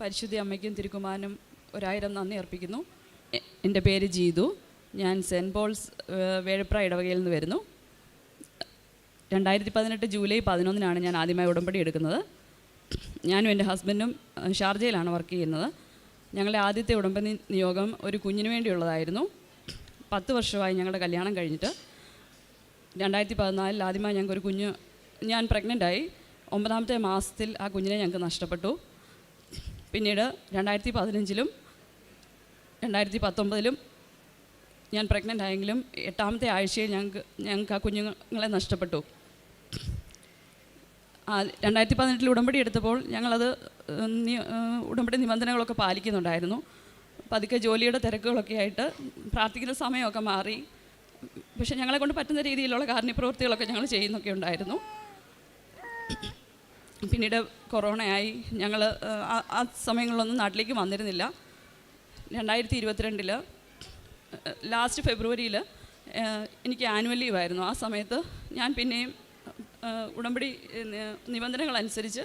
പരിശുദ്ധ അമ്മയ്ക്കും തിരുകുമാനും ഒരായിരം നന്ദി അർപ്പിക്കുന്നു. എന്റെ പേര് ജീതു. ഞാൻ സെന്റ് പോൾസ് വേഴപ്ര ഇടവകയിൽ നിന്ന് വരുന്നു. രണ്ടായിരത്തി പതിനെട്ട് ജൂലൈ പതിനൊന്നിനാണ് ഞാൻ ആദ്യമായി ഉടമ്പടി എടുക്കുന്നത്. ഞാനും എന്റെ ഹസ്ബൻഡും ഷാർജയിലാണ് വർക്ക് ചെയ്യുന്നത്. ഞങ്ങളുടെ ആദ്യത്തെ ഉടമ്പടി നിയോഗം ഒരു കുഞ്ഞിന് വേണ്ടിയുള്ളതായിരുന്നു. പത്ത് വർഷമായി ഞങ്ങളുടെ കല്യാണം കഴിഞ്ഞിട്ട്. രണ്ടായിരത്തി പതിനാലിൽ ആദ്യമായി ഞങ്ങൾക്ക് ഒരു കുഞ്ഞ് ഞാൻ പ്രഗ്നന്റായി. ഒമ്പതാമത്തെ മാസത്തിൽ ആ കുഞ്ഞിനെ ഞങ്ങൾക്ക് നഷ്ടപ്പെട്ടു. പിന്നീട് രണ്ടായിരത്തി പതിനഞ്ചിലും രണ്ടായിരത്തി പത്തൊമ്പതിലും ഞാൻ പ്രഗ്നന്റ് ആയെങ്കിലും എട്ടാമത്തെ ആഴ്ചയിൽ ഞങ്ങൾക്ക് ഞങ്ങൾക്ക് ആ കുഞ്ഞുങ്ങളെ നഷ്ടപ്പെട്ടു. രണ്ടായിരത്തി പതിനെട്ടിൽ ഉടമ്പടി എടുത്തപ്പോൾ ഞങ്ങളത് ഉടമ്പടി നിബന്ധനകളൊക്കെ പാലിക്കുന്നുണ്ടായിരുന്നു. പതുക്കെ ജോലിയുടെ തിരക്കുകളൊക്കെ ആയിട്ട് പ്രാർത്ഥിക്കുന്ന സമയമൊക്കെ മാറി. പക്ഷേ ഞങ്ങളെ കൊണ്ട് പറ്റുന്ന രീതിയിലുള്ള കാരുണ്യപ്രവൃത്തികളൊക്കെ ഞങ്ങൾ ചെയ്യുന്നൊക്കെ ഉണ്ടായിരുന്നു. പിന്നീട് കൊറോണയായി. ഞങ്ങൾ ആ സമയങ്ങളിലൊന്നും നാട്ടിലേക്ക് വന്നിരുന്നില്ല. രണ്ടായിരത്തി ഇരുപത്തിരണ്ടിൽ ലാസ്റ്റ് ഫെബ്രുവരിയിൽ എനിക്ക് ആനുവൽ ലീവ് ആയിരുന്നു. ആ സമയത്ത് ഞാൻ പിന്നെയും ഉടമ്പടി നിബന്ധനകൾ അനുസരിച്ച്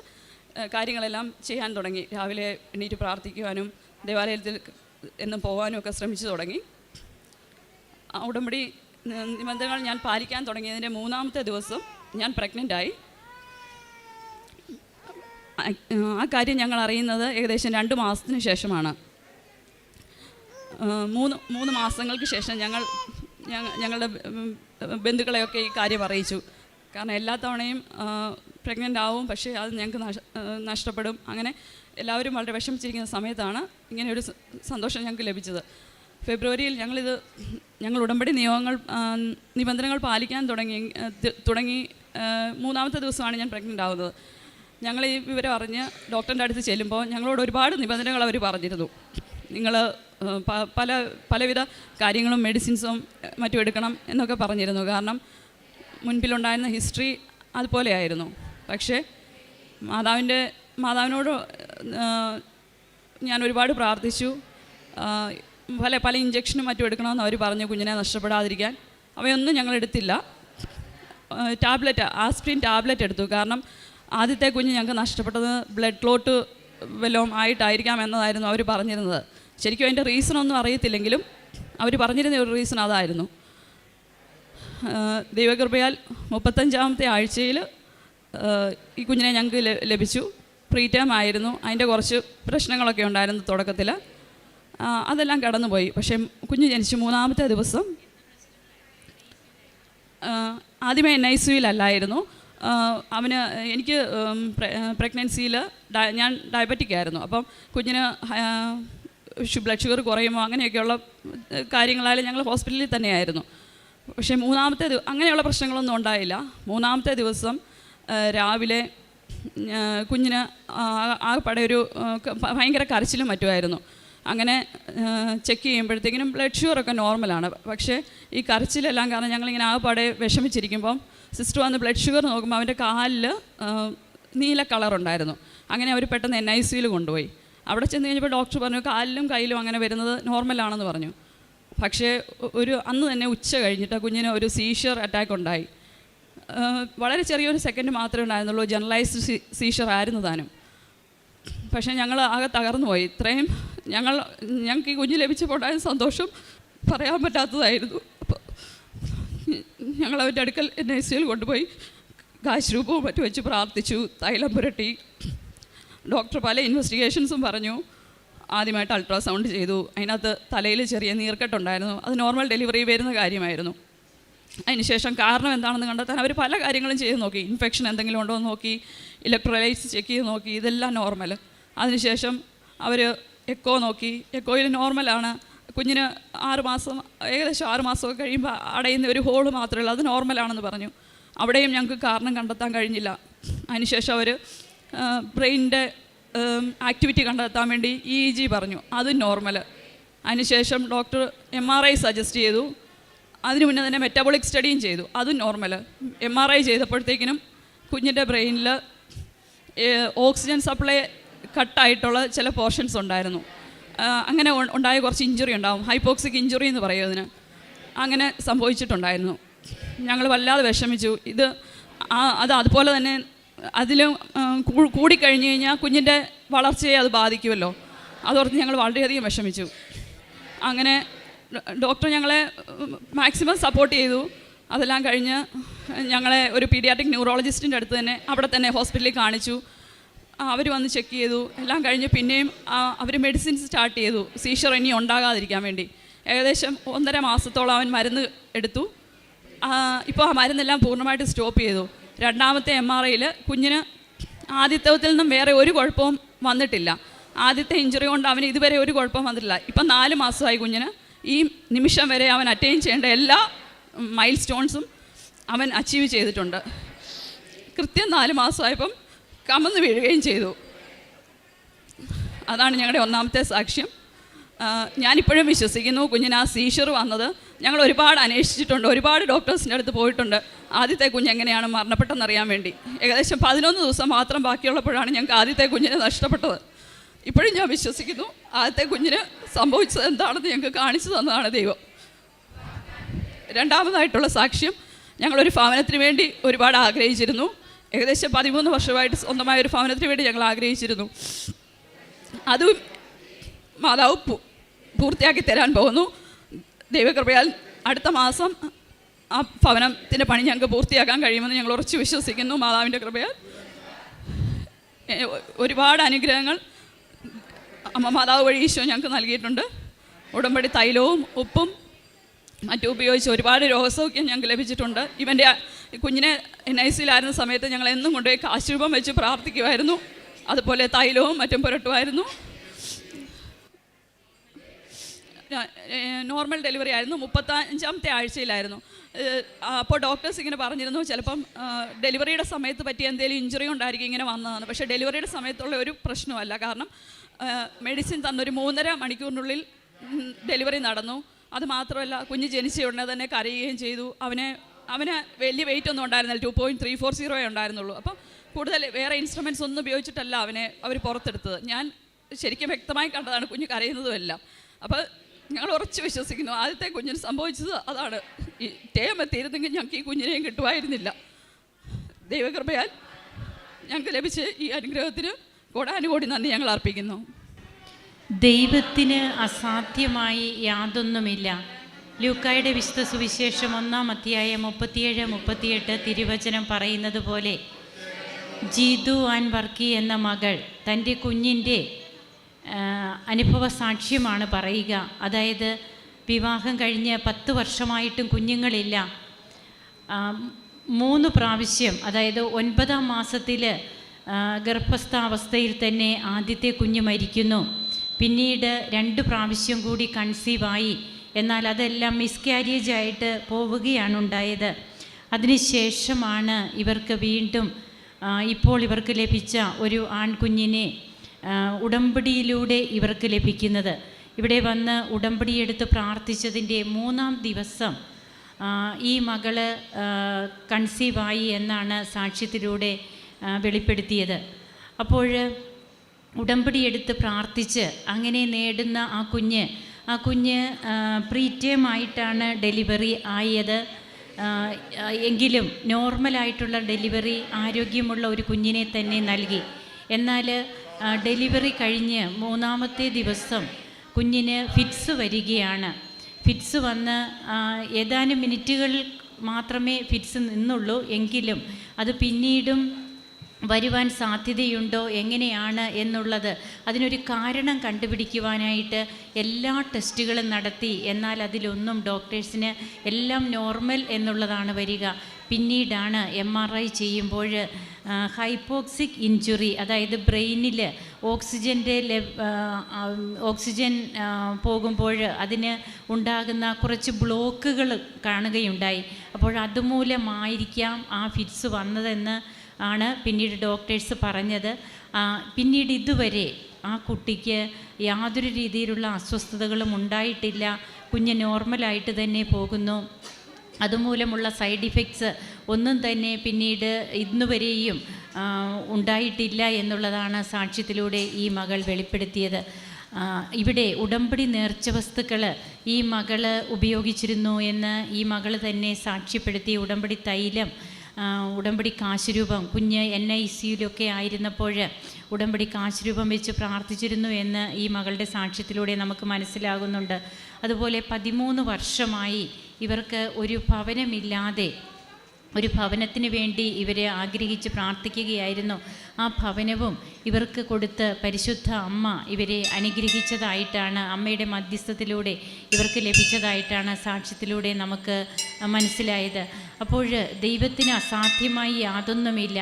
കാര്യങ്ങളെല്ലാം ചെയ്യാൻ തുടങ്ങി. രാവിലെ എണീറ്റ് പ്രാർത്ഥിക്കുവാനും ദേവാലയത്തിൽ എന്നും പോകാനും ഒക്കെ ശ്രമിച്ചു തുടങ്ങി. ഉടമ്പടി നിബന്ധനകൾ ഞാൻ പാലിക്കാൻ തുടങ്ങിയതിന്റെ മൂന്നാമത്തെ ദിവസം ഞാൻ പ്രഗ്നന്റ് ആയി ആ- കാര്യം ഞങ്ങൾ അറിയുന്നത് ഏകദേശം രണ്ട് മാസത്തിന് ശേഷമാണ്. മൂന്ന് മൂന്ന് മാസങ്ങൾക്ക് ശേഷം ഞങ്ങൾ ഞങ്ങളുടെ ബന്ധുക്കളെയൊക്കെ ഈ കാര്യം അറിയിച്ചു. കാരണം എല്ലാ തവണയും പ്രഗ്നന്റ് ആവും പക്ഷേ അത് ഞങ്ങൾക്ക് നഷ്ടപ്പെടും. അങ്ങനെ എല്ലാവരും വളരെ വിഷമിച്ചിരിക്കുന്ന സമയത്താണ് ഇങ്ങനെ ഒരു സന്തോഷം ഞങ്ങൾക്ക് ലഭിച്ചത്. ഫെബ്രുവരിയിൽ ഞങ്ങളിത് ഞങ്ങൾ ഉടമ്പടി നിയമങ്ങൾ നിബന്ധനകൾ പാലിക്കാൻ തുടങ്ങി തുടങ്ങി മൂന്നാമത്തെ ദിവസമാണ് ഞാൻ പ്രഗ്നന്റ് ആവുന്നത്. ഞങ്ങൾ ഈ വിവരം അറിഞ്ഞ് ഡോക്ടറിന്റെ അടുത്ത് ചെല്ലുമ്പോൾ ഞങ്ങളോട് ഒരുപാട് നിബന്ധനകൾ അവർ പറഞ്ഞിരുന്നു. നിങ്ങൾ പല പലവിധ കാര്യങ്ങളും മെഡിസിൻസും മറ്റും എടുക്കണം എന്നൊക്കെ പറഞ്ഞിരുന്നു. കാരണം മുൻപിലുണ്ടായിരുന്ന ഹിസ്റ്ററി അതുപോലെയായിരുന്നു. പക്ഷേ മാതാവിന്റെ മാതാവിനോട് ഞാൻ ഒരുപാട് പ്രാർത്ഥിച്ചു. പല പല ഇഞ്ചക്ഷനും മറ്റും എടുക്കണമെന്ന് അവർ പറഞ്ഞു കുഞ്ഞിനെ നഷ്ടപ്പെടാതിരിക്കാൻ. അവയൊന്നും ഞങ്ങൾ എടുത്തില്ല. ടാബ്ലറ്റ് ആസ്പ്രിൻ ടാബ്ലറ്റ് എടുത്തു. കാരണം ആദ്യത്തെ കുഞ്ഞ് ഞങ്ങൾക്ക് നഷ്ടപ്പെട്ടത് ബ്ലഡ് ക്ലോട്ട് വല്ലതും ആയിട്ടായിരിക്കാം എന്നതായിരുന്നു അവർ പറഞ്ഞിരുന്നത്. ശരിക്കും അതിന്റെ റീസൺ ഒന്നും അറിയത്തില്ലെങ്കിലും അവർ പറഞ്ഞിരുന്ന ഒരു റീസൺ അതായിരുന്നു. ദൈവകൃപയാൽ മുപ്പത്തഞ്ചാമത്തെ ആഴ്ചയിൽ ഈ കുഞ്ഞിനെ ഞങ്ങൾക്ക് ലഭിച്ചു. പ്രീ ടൈം ആയിരുന്നു. അതിന്റെ കുറച്ച് പ്രശ്നങ്ങളൊക്കെ ഉണ്ടായിരുന്നു തുടക്കത്തിൽ. അതെല്ലാം കടന്നുപോയി. പക്ഷേ കുഞ്ഞ് ജനിച്ചു മൂന്നാമത്തെ ദിവസം ആദ്യമേ എൻ ഐ സിയിലല്ലായിരുന്നു അവന് എനിക്ക് പ്രഗ്നൻസിയിൽ ഞാൻ ഡയബറ്റിക് ആയിരുന്നു. അപ്പം കുഞ്ഞിന് ബ്ലഡ് ഷുഗർ കുറയുമോ അങ്ങനെയൊക്കെയുള്ള കാര്യങ്ങളായാലും ഞങ്ങൾ ഹോസ്പിറ്റലിൽ തന്നെയായിരുന്നു. പക്ഷേ മൂന്നാമത്തെ അങ്ങനെയുള്ള പ്രശ്നങ്ങളൊന്നും ഉണ്ടായില്ല. മൂന്നാമത്തെ ദിവസം രാവിലെ കുഞ്ഞിന് ആ- ഒരു ഭയങ്കര കരച്ചിലും മറ്റുമായിരുന്നു. അങ്ങനെ ചെക്ക് ചെയ്യുമ്പോഴത്തേക്കിനും ബ്ലഡ് ഷുഗറൊക്കെ നോർമലാണ് പക്ഷേ ഈ കരച്ചിലെല്ലാം കാരണം ഞങ്ങളിങ്ങനെ ആകെപ്പാടെ വിഷമിച്ചിരിക്കുമ്പം സിസ്റ്റർ വന്ന് ബ്ലഡ് ഷുഗർ നോക്കുമ്പോൾ അവന്റെ കാലിൽ നീല കളർ ഉണ്ടായിരുന്നു. അങ്ങനെ അവർ പെട്ടെന്ന് എൻ ഐ സിയിൽ കൊണ്ടുപോയി. അവിടെ ചെന്ന് കഴിഞ്ഞപ്പോൾ ഡോക്ടർ പറഞ്ഞു കാലിലും കയ്യിലും അങ്ങനെ വരുന്നത് നോർമലാണെന്ന് പറഞ്ഞു. പക്ഷേ ഒരു അന്ന് തന്നെ ഉച്ച കഴിഞ്ഞിട്ട് കുഞ്ഞിന് ഒരു സീഷർ അറ്റാക്ക് ഉണ്ടായി. വളരെ ചെറിയൊരു സെക്കൻഡ് മാത്രമേ ഉണ്ടായിരുന്നുള്ളൂ ജനറലൈസ്ഡ് സീഷർ ആയിരുന്നു താനും. പക്ഷേ ഞങ്ങൾ ആകെ തകർന്നു പോയി. ഇത്രയും ഞങ്ങൾ ഞങ്ങൾക്ക് ഈ കുഞ്ഞ് ലഭിച്ചപ്പോൾ ഉണ്ടായ സന്തോഷം പറയാൻ പറ്റാത്തതായിരുന്നു. ഞങ്ങൾ അവന്റെ അടുക്കൽ എൻ ഐ സിയിൽ കൊണ്ടുപോയി കാശ്രൂപവും മറ്റും വെച്ച് പ്രാർത്ഥിച്ചു തൈലം പുരട്ടി. ഡോക്ടർ പല ഇൻവെസ്റ്റിഗേഷൻസും പറഞ്ഞു. ആദ്യമായിട്ട് അൾട്രാസൗണ്ട് ചെയ്തു. അതിനകത്ത് തലയിൽ ചെറിയ നീർക്കെട്ടുണ്ടായിരുന്നു അത് നോർമൽ ഡെലിവറി വരുന്ന കാര്യമായിരുന്നു. അതിനുശേഷം കാരണം എന്താണെന്ന് കണ്ടെത്താൻ അവർ പല കാര്യങ്ങളും ചെയ്ത് നോക്കി. ഇൻഫെക്ഷൻ എന്തെങ്കിലും ഉണ്ടോ എന്ന് നോക്കി. ഇലക്ട്രോലൈറ്റ്സ് ചെക്ക് ചെയ്ത് നോക്കി. ഇതെല്ലാം നോർമൽ. അതിനുശേഷം അവർ എക്കോ നോക്കി. എക്കോയിൽ നോർമലാണ്. കുഞ്ഞിന് ആറുമാസം ഏകദേശം ആറ് മാസമൊക്കെ കഴിയുമ്പോൾ അടയുന്ന ഒരു ഹോൾ മാത്രമേ ഉള്ളൂ. അത് നോർമലാണെന്ന് പറഞ്ഞു. അവിടെയും ഞങ്ങൾക്ക് കാരണം കണ്ടെത്താൻ കഴിഞ്ഞില്ല. അതിനുശേഷം അവർ ബ്രെയിനിന്റെ ആക്ടിവിറ്റി കണ്ടെത്താൻ വേണ്ടി ഇ ജി പറഞ്ഞു. അത് നോർമൽ അതിനുശേഷം doctor M R I suggest ചെയ്തു. അതിനു മുന്നേ തന്നെ മെറ്റബോളിക് സ്റ്റഡിയും ചെയ്തു. അത് നോർമൽ എം ആർ ഐ ചെയ്തപ്പോഴത്തേക്കിനും കുഞ്ഞിന്റെ ബ്രെയിനിൽ ഓക്സിജൻ സപ്ലൈ കട്ടായിട്ടുള്ള ചില പോർഷൻസ് ഉണ്ടായിരുന്നു. അങ്ങനെ ഉണ്ടായ കുറച്ച് ഇഞ്ചുറി ഉണ്ടാവും. ഹൈപ്പോക്സിക് ഇഞ്ചുറി എന്ന് പറയും അതിന്. അങ്ങനെ സംഭവിച്ചിട്ടുണ്ടായിരുന്നു. ഞങ്ങൾ വല്ലാതെ വിഷമിച്ചു. ഇത് അത് അതുപോലെ തന്നെ അതിലും കൂടിക്കഴിഞ്ഞ് കഴിഞ്ഞാൽ കുഞ്ഞിന്റെ വളർച്ചയെ അത് ബാധിക്കുമല്ലോ. അതോർത്ത് ഞങ്ങൾ വളരെയധികം വിഷമിച്ചു. അങ്ങനെ ഡോക്ടർ ഞങ്ങളെ മാക്സിമം സപ്പോർട്ട് ചെയ്തു. അതെല്ലാം കഴിഞ്ഞ് ഞങ്ങളെ ഒരു പീഡിയാട്രിക് ന്യൂറോളജിസ്റ്റിന്റെ അടുത്ത് തന്നെ അവിടെ തന്നെ ഹോസ്പിറ്റലിൽ കാണിച്ചു. അവർ വന്ന് ചെക്ക് ചെയ്തു. എല്ലാം കഴിഞ്ഞ് പിന്നെയും അവർ മെഡിസിൻസ് സ്റ്റാർട്ട് ചെയ്തു. സീഷർ ഇനി ഉണ്ടാകാതിരിക്കാൻ വേണ്ടി. ഏകദേശം ഒന്നര മാസത്തോളം അവൻ മരുന്ന് എടുത്തു. ഇപ്പോൾ ആ മരുന്നെല്ലാം പൂർണമായിട്ട് സ്റ്റോപ്പ് ചെയ്തു. രണ്ടാമത്തെ എം ആർ ഐയിൽ കുഞ്ഞിന് ആദ്യത്വത്തിൽ നിന്നും വേറെ ഒരു കുഴപ്പവും വന്നിട്ടില്ല. ആദ്യത്തെ ഇഞ്ചുറി കൊണ്ട് അവന് ഇതുവരെ ഒരു കുഴപ്പവും വന്നിട്ടില്ല. ഇപ്പം നാല് മാസമായി കുഞ്ഞിന്. ഈ നിമിഷം വരെ അവൻ അറ്റൈൻ ചെയ്യേണ്ട എല്ലാ മൈൽ സ്റ്റോൺസും അവൻ അച്ചീവ് ചെയ്തിട്ടുണ്ട്. കൃത്യം നാല് മാസമായപ്പം കമന്ന് വീഴുകയും ചെയ്തു. അതാണ് ഞങ്ങളുടെ ഒന്നാമത്തെ സാക്ഷ്യം. ഞാനിപ്പോഴും വിശ്വസിക്കുന്നു കുഞ്ഞിന് ആ സീഷർ വന്നത്. ഞങ്ങൾ ഒരുപാട് അന്വേഷിച്ചിട്ടുണ്ട് ഒരുപാട് ഡോക്ടേഴ്സിന്റെ അടുത്ത് പോയിട്ടുണ്ട്. ആദ്യത്തെ കുഞ്ഞ് എങ്ങനെയാണ് മരണപ്പെട്ടെന്ന് അറിയാൻ വേണ്ടി. ഏകദേശം പതിനൊന്ന് ദിവസം മാത്രം ബാക്കിയുള്ളപ്പോഴാണ് ഞങ്ങൾക്ക് ആദ്യത്തെ കുഞ്ഞിനെ നഷ്ടപ്പെട്ടത്. ഇപ്പോഴും ഞാൻ വിശ്വസിക്കുന്നു ആദ്യത്തെ കുഞ്ഞിന് സംഭവിച്ചത് എന്താണെന്ന് ഞങ്ങൾക്ക് കാണിച്ചു തന്നതാണ് ദൈവം. രണ്ടാമതായിട്ടുള്ള സാക്ഷ്യം ഞങ്ങളൊരു ഭവനത്തിന് വേണ്ടി ഒരുപാട് ആഗ്രഹിച്ചിരുന്നു. ഏകദേശം പതിമൂന്ന് വർഷമായിട്ട് സ്വന്തമായ ഒരു ഭവനത്തിന് വേണ്ടി ഞങ്ങൾ ആഗ്രഹിച്ചിരുന്നു. അതും മാതാവ് പൂർത്തിയാക്കി തരാൻ പോകുന്നു. ദൈവകൃപയാൽ അടുത്ത മാസം ആ ഭവനത്തിന്റെ പണി ഞങ്ങൾക്ക് പൂർത്തിയാക്കാൻ കഴിയുമെന്ന് ഞങ്ങൾ ഉറച്ചു വിശ്വസിക്കുന്നു. മാതാവിന്റെ കൃപയാൽ. ഒരുപാട് അനുഗ്രഹങ്ങൾ അമ്മ മാതാവ് വഴി ഈശോ ഞങ്ങൾക്ക് നൽകിയിട്ടുണ്ട്. ഉടമ്പടി തൈലവും ഉപ്പും മറ്റും ഉപയോഗിച്ച് ഒരുപാട് രോഗസൗഖ്യം ഞങ്ങൾക്ക് ലഭിച്ചിട്ടുണ്ട്. ഇവന്റെ കുഞ്ഞിനെ എൻ ഐ സിയിലായിരുന്ന സമയത്ത് ഞങ്ങൾ എന്നും കൊണ്ടുപോയി കാശുരൂപം വെച്ച് പ്രാർത്ഥിക്കുമായിരുന്നു. അതുപോലെ തൈലവും മറ്റും പുരട്ടുമായിരുന്നു. നോർമൽ ഡെലിവറി ആയിരുന്നു. മുപ്പത്തഞ്ചാമത്തെ ആഴ്ചയിലായിരുന്നു. അപ്പോൾ ഡോക്ടേഴ്സ് ഇങ്ങനെ പറഞ്ഞിരുന്നു ചിലപ്പം ഡെലിവറിയുടെ സമയത്ത് പറ്റിയ എന്തെങ്കിലും ഇഞ്ചുറി ഉണ്ടായിരിക്കും ഇങ്ങനെ വന്നതാണ് പക്ഷേ ഡെലിവറിയുടെ സമയത്തുള്ള ഒരു പ്രശ്നമല്ല. കാരണം മെഡിസിൻ തന്നൊരു മൂന്നര മണിക്കൂറിനുള്ളിൽ ഡെലിവറി നടന്നു. അത് മാത്രമല്ല കുഞ്ഞ് ജനിച്ച ഉടനെ തന്നെ കരയുകയും ചെയ്തു. അവനെ അവന് വലിയ വെയിറ്റ് ഒന്നും ഉണ്ടായിരുന്നില്ല. ടു പോയിന്റ് ത്രീ ഫോർ സീറോയേ ഉണ്ടായിരുന്നുള്ളൂ. അപ്പം കൂടുതൽ വേറെ ഇൻസ്ട്രുമെന്റ്സ് ഒന്നും ഉപയോഗിച്ചിട്ടല്ല അവനെ അവർ പുറത്തെടുത്തത്. ഞാൻ ശരിക്കും വ്യക്തമായി കണ്ടതാണ് കുഞ്ഞ് കരയുന്നതും എല്ലാം. അപ്പോൾ ഞങ്ങൾ ഉറച്ചു വിശ്വസിക്കുന്നു. ആദ്യത്തെ കുഞ്ഞിന് സംഭവിച്ചത് അതാണ്. ഈ ടേം എത്തിയിരുന്നെങ്കിൽ ഞങ്ങൾക്ക് ഈ കുഞ്ഞിനെയും കിട്ടുമായിരുന്നില്ല. ദൈവകൃപയാൽ ഞങ്ങൾക്ക് ലഭിച്ച ഈ അനുഗ്രഹത്തിന് കോടാനുകോടി നന്ദി ഞങ്ങൾ അർപ്പിക്കുന്നു. ദൈവത്തിന് അസാധ്യമായി യാതൊന്നുമില്ല. ലൂക്കായുടെ വിശുദ്ധ സുവിശേഷം ഒന്നാം അധ്യായം മുപ്പത്തിയേഴ് മുപ്പത്തിയെട്ട് തിരുവചനം പറയുന്നത് പോലെ ജീതു ആൻ വർക്കി എന്ന മകൾ തന്റെ കുഞ്ഞിന്റെ അനുഭവ സാക്ഷ്യമാണ് പറയുക. അതായത് വിവാഹം കഴിഞ്ഞ് പത്ത് വർഷമായിട്ടും കുഞ്ഞുങ്ങളില്ല. മൂന്ന് പ്രാവശ്യം അതായത് ഒൻപതാം മാസത്തിൽ ഗർഭസ്ഥാവസ്ഥയിൽ തന്നെ ആദ്യത്തെ കുഞ്ഞ് മരിക്കുന്നു. പിന്നീട് രണ്ട് പ്രാവശ്യം കൂടി കൺസീവായി എന്നാൽ അതെല്ലാം മിസ്കാരേജ് ആയിട്ട് പോവുകയാണ് ഉണ്ടായത്. അതിനുശേഷമാണ് ഇവർക്ക് വീണ്ടും ഇപ്പോൾ ഇവർക്ക് ലഭിച്ച ഒരു ആൺകുഞ്ഞിനെ ഉടമ്പടിയിലൂടെ ഇവർക്ക് ലഭിക്കുന്നത്. ഇവിടെ വന്ന് ഉടമ്പടിയെടുത്ത് പ്രാർത്ഥിച്ചതിന്റെ മൂന്നാം ദിവസം ഈ മകൾ കൺസീവായി എന്നാണ് സാക്ഷ്യത്തിലൂടെ വെളിപ്പെടുത്തിയത്. അപ്പോൾ ഉടമ്പടി എടുത്ത് പ്രാർത്ഥിച്ച് അങ്ങനെ നേടുന്ന ആ കുഞ്ഞ് ആ കുഞ്ഞ് പ്രീറ്റേം ആയിട്ടാണ് ഡെലിവറി ആയത്. എങ്കിലും നോർമലായിട്ടുള്ള ഡെലിവറി ആരോഗ്യമുള്ള ഒരു കുഞ്ഞിനെ തന്നെ നൽകി. എന്നാൽ ഡെലിവറി കഴിഞ്ഞ് മൂന്നാമത്തെ ദിവസം കുഞ്ഞിന് ഫിറ്റ്സ് വരികയാണ്. ഫിറ്റ്സ് വന്ന് ഏതാനും മിനിറ്റുകൾ മാത്രമേ ഫിറ്റ്സ് നിന്നുള്ളൂ. എങ്കിലും അത് പിന്നീടും വരുവാൻ സാധ്യതയുണ്ടോ എങ്ങനെയാണ് എന്നുള്ളത് അതിനൊരു കാരണം കണ്ടുപിടിക്കുവാനായിട്ട് എല്ലാ ടെസ്റ്റുകളും നടത്തി. എന്നാൽ അതിലൊന്നും ഡോക്ടേഴ്സിന് എല്ലാം നോർമൽ എന്നുള്ളതാണ് വരിക. പിന്നീടാണ് എം ആർ ഐ ചെയ്യുമ്പോൾ ഹൈപ്പോക്സിക് ഇഞ്ചുറി അതായത് ബ്രെയിനിൽ ഓക്സിജന്റെ ഓക്സിജൻ പോകുമ്പോൾ അതിന് ഉണ്ടാകുന്ന കുറച്ച് ബ്ലോക്കുകൾ കാണുകയുണ്ടായി. അപ്പോൾ അതുമൂലമായിരിക്കാം ആ ഫിറ്റ്സ് വന്നതെന്ന് ആണ് പിന്നീട് ഡോക്ടേഴ്സ് പറഞ്ഞത്. പിന്നീട് ഇതുവരെ ആ കുട്ടിക്ക് യാതൊരു രീതിയിലുള്ള അസ്വസ്ഥതകളും ഉണ്ടായിട്ടില്ല. കുഞ്ഞ് നോർമലായിട്ട് തന്നെ പോകുന്നു. അതുമൂലമുള്ള സൈഡ് ഇഫക്ട്സ് ഒന്നും തന്നെ പിന്നീട് ഇന്നുവരെയും ഉണ്ടായിട്ടില്ല എന്നുള്ളതാണ് സാക്ഷ്യത്തിലൂടെ ഈ മകൾ വെളിപ്പെടുത്തിയത്. ഇവിടെ ഉടമ്പടി നേർച്ച വസ്തുക്കൾ ഈ മകൾ ഉപയോഗിച്ചിരുന്നു എന്ന് ഈ മകൾ തന്നെ സാക്ഷ്യപ്പെടുത്തി. ഉടമ്പടി തൈലം ഉടമ്പടി കാശുരൂപം കുഞ്ഞ് എൻ ഐ സിയിലൊക്കെ ആയിരുന്നപ്പോൾ ഉടമ്പടി കാശുരൂപം വെച്ച് പ്രാർത്ഥിച്ചിരുന്നു എന്ന് ഈ മകളുടെ സാക്ഷ്യത്തിലൂടെ നമുക്ക് മനസ്സിലാകുന്നുണ്ട്. അതുപോലെ പതിമൂന്ന് വർഷമായി ഇവർക്ക് ഒരു ഭവനമില്ലാതെ ഒരു ഭവനത്തിന് വേണ്ടി ഇവരെ ആഗ്രഹിച്ച് പ്രാർത്ഥിക്കുകയായിരുന്നു. ആ ഭവനവും ഇവർക്ക് കൊടുത്ത് പരിശുദ്ധ അമ്മ ഇവരെ അനുഗ്രഹിച്ചതായിട്ടാണ് അമ്മയുടെ മധ്യസ്ഥത്തിലൂടെ ഇവർക്ക് ലഭിച്ചതായിട്ടാണ് സാക്ഷ്യത്തിലൂടെ നമുക്ക് മനസ്സിലായത്. അപ്പോൾ ദൈവത്തിന് അസാധ്യമായി യാതൊന്നുമില്ല.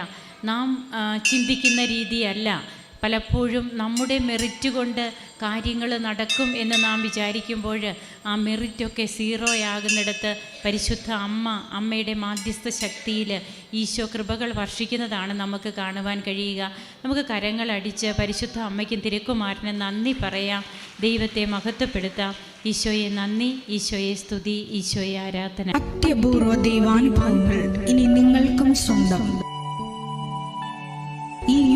നാം ചിന്തിക്കുന്ന രീതിയല്ല. പലപ്പോഴും നമ്മുടെ മെറിറ്റ് കൊണ്ട് കാര്യങ്ങൾ നടക്കും എന്ന് നാം വിചാരിക്കുമ്പോൾ ആ മെറിറ്റൊക്കെ സീറോ ആകുന്നിടത്ത് പരിശുദ്ധ അമ്മ അമ്മയുടെ മാധ്യസ്ഥ ശക്തിയിൽ ഈശോ കൃപകൾ വർഷിക്കുന്നതാണ് നമുക്ക് കാണുവാൻ കഴിയുക. നമുക്ക് കരങ്ങളടിച്ച് പരിശുദ്ധ അമ്മയ്ക്കും തിരുക്കുമാരന് നന്ദി പറയാം. ദൈവത്തെ മഹത്വപ്പെടുത്താം. ഈശോയെ നന്ദി ഈശോയെ സ്തുതി ഈശോയെ ആരാധന. അത്യപൂർവ ദൈവാനുഭവങ്ങൾ ഇനി നിങ്ങൾക്കും സ്വന്തം. ഈ